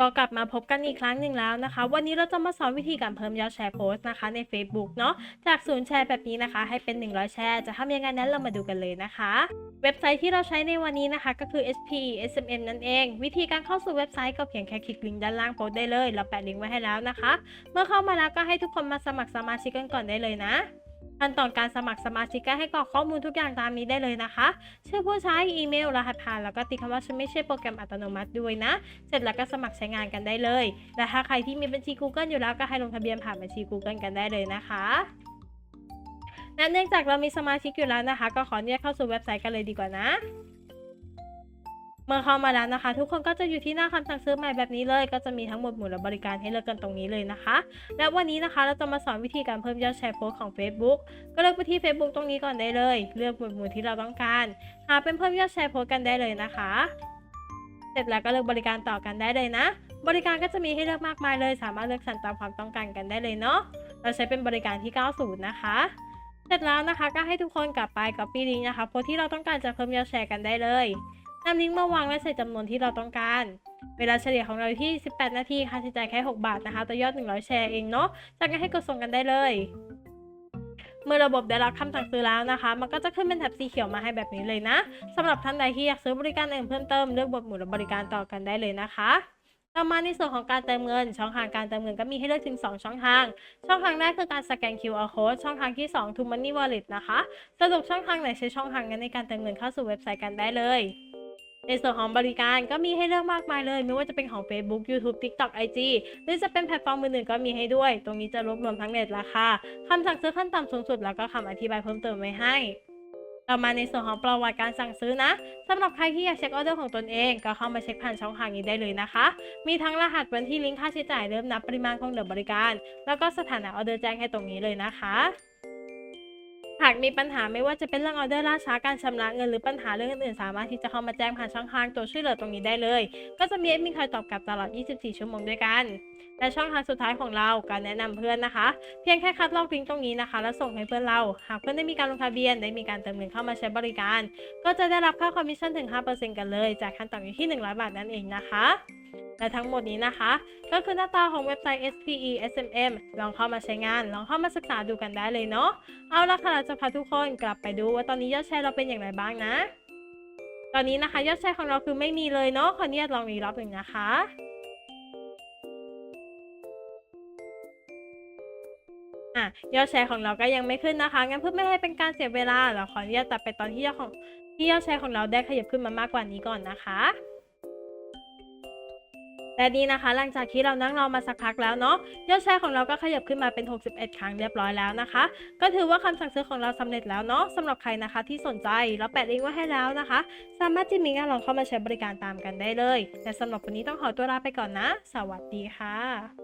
ก็กลับมาพบกันอีกครั้งหนึ่งแล้วนะคะ วันนี้เราจะมาสอนวิธีการเพิ่มยอดแชร์โพสต์นะคะใน Facebook เนาะจากศูนย์แชร์แบบนี้นะคะ ให้เป็น 100 แชร์จะทำยังไงนั้นเรามาดูกันเลยนะคะ เว็บไซต์ที่เราใช้ในวันนี้นะคะก็คือ SP SMM นั่นเอง วิธีการเข้าสู่เว็บไซต์ก็เพียงแค่คลิกลิงก์ด้านล่างโพสต์ได้เลย เราแปะลิงก์ไว้ให้แล้วนะคะ เมื่อเข้ามาแล้วก็ให้ทุกคนมาสมัครสมาชิกกันก่อนได้เลยนะ ขั้นตอนการสมัครสมาชิกก็ให้กรอกข้อมูลทุกอย่างตามนี้ได้เลยนะคะ ชื่อผู้ใช้อีเมลรหัสผ่านแล้วก็ติดคำว่าฉันไม่ใช่โปรแกรมอัตโนมัติด้วยนะ เสร็จแล้วก็สมัครใช้งานกันได้เลยและถ้าใครที่มีบัญชี Google อยู่แล้วก็ให้ลงทะเบียนผ่านบัญชี Google กันได้เลยนะคะและเนื่องจากเรามีสมาชิกอยู่แล้วนะคะ ก็ขออนุญาตเข้าสู่เว็บไซต์กันเลยดีกว่านะ เมื่อเข้ามาแล้วนะคะ ทุกคนก็จะอยู่ที่หน้าคำสั่งซื้อใหม่แบบนี้เลย ก็จะมีทั้งหมดหมู่และบริการให้เลือกกันตรงนี้เลยนะคะ และวันนี้นะคะเราจะมาสอนวิธีการเพิ่มยอดแชร์โพสของ Facebook ก็เลือกไปที่ Facebook ตรงนี้ก่อนได้เลย เลือกหมวดหมู่ที่เราต้องการ หาเป็นเพิ่มยอดแชร์โพสกันได้เลยนะคะ เสร็จแล้วก็เลือกบริการต่อกันได้เลยนะ บริการก็จะมีให้เลือกมากมายเลย สามารถเลือกสรรตามความต้องการกันได้เลยเนาะ เราใช้เป็นบริการที่ 90 นะคะเสร็จแล้วนะคะก็ให้ทุกคนกลับไป copy link นะคะโพสที่เราต้องการจะเพิ่มยอดแชร์กันได้เลย นำลิงก์มาวางและใส่จำนวนที่เราต้องการ เวลาเฉลี่ยของเราอยู่ที่ 18 นาที ค่าใช้จ่ายแค่ 6 บาทนะคะ ต่อยอด 100 แชร์เองเนาะ จากนั้นให้กดส่งกันได้เลย เมื่อระบบได้รับคำสั่งซื้อแล้วนะคะ มันก็จะขึ้นเป็นแถบสีเขียวมาให้แบบนี้เลยนะสำหรับท่านใดที่อยากซื้อบริการอื่นเพิ่มเติมเลือกบทหมู่และบริการต่อกันได้เลยนะคะต่อมาในส่วนของการเติมเงิน ช่องทางการเติมเงินก็มีให้เลือกถึง 2 ช่องทาง ช่องทางแรกคือการสแกน QR code ช่องทางที่ 2 To Money Wallet นะคะสรุปช่องทางไหนใช้ช่องทางนั้นในการเติมเงินเข้าสู่เว็บไซต์กันได้เลย ในส่วนของบริการก็มีให้เลือกมากมายเลย ไม่ว่าจะเป็นของ Facebook YouTube TikTok IG หรือจะเป็นแพลตฟอร์มอื่นๆก็มีให้ด้วย ตรงนี้จะรวบรวมทั้งเน็ตราคาคำสั่งซื้อขั้นต่ำสูงสุดแล้วก็คำอธิบายเพิ่มเติมไว้ให้ต่อมาในส่วนของประวัติการสั่งซื้อนะสำหรับใครที่อยากเช็คออเดอร์ของตนเองก็เข้ามาเช็คผ่านช่องทางนี้ได้เลยนะคะ มีทั้งรหัสวันที่ลิงก์ค่าใช้จ่ายเริ่มนับปริมาณของเดือบริการ แล้วก็สถานะออเดอร์แจ้งให้ตรงนี้เลยนะคะ หากมีปัญหาไม่ว่าจะเป็นเรื่องออเดอร์ล่าช้าการชำระเงินหรือปัญหาเรื่องอื่นๆ สามารถที่จะเข้ามาแจ้งผ่านช่องทางตัวช่วยเหลือตรงนี้ได้เลย ก็จะมีเอดมินคอยตอบกลับตลอด 24 ชั่วโมงด้วยกัน และช่องทางสุดท้ายของเราการแนะนำเพื่อนนะคะ เพียงแค่คัดลอกลิงก์ตรงนี้นะคะ แล้วส่งให้เพื่อนเรา หากเพื่อนได้มีการลงทะเบียนได้มีการเติมเงินเข้ามาใช้บริการ ก็จะได้รับค่าคอมมิชชั่นถึง 5%กันเลย จากขั้นต่ำอยู่ที่ 100 บาทนั่นเองนะคะและทั้งหมดนี้นะคะ ก็คือหน้าตาของเว็บไซต์ SPE SMM ลองเข้ามาใช้งาน ลองเข้ามาศึกษาดูกันได้เลยเนาะ เอาละค่ะเราจะพาทุกคนกลับไปดูว่าตอนนี้ยอดแชร์เราเป็นอย่างไรบ้างนะ ตอนนี้นะคะยอดแชร์ของเราคือไม่มีเลยเนาะขออนุญาตลองอีกรอบหนึ่งนะคะ อะยอดแชร์ของเราก็ยังไม่ขึ้นนะคะงั้นเพื่อไม่ให้เป็นการเสียเวลาเราขออนุญาตตัดไปตอนที่ยอดของที่ยอดแชร์ของเราได้ขยับขึ้นมามากกว่านี้ก่อนนะคะและนี่นะคะหลังจากที่เรานั่งรอมาสักพักแล้วเนาะยอดแชร์ของเราก็ขยับขึ้นมาเป็น 61 ครั้งเรียบร้อยแล้วนะคะ ก็ถือว่าคำสั่งซื้อของเราสำเร็จแล้วเนาะสำหรับใครนะคะที่สนใจเราแปะลิงก์ไว้ให้แล้วนะคะ สามารถที่มีงานลองเข้ามาใช้บริการตามกันได้เลย แต่สำหรับวันนี้ต้องขอตัวลาไปก่อนนะ สวัสดีค่ะ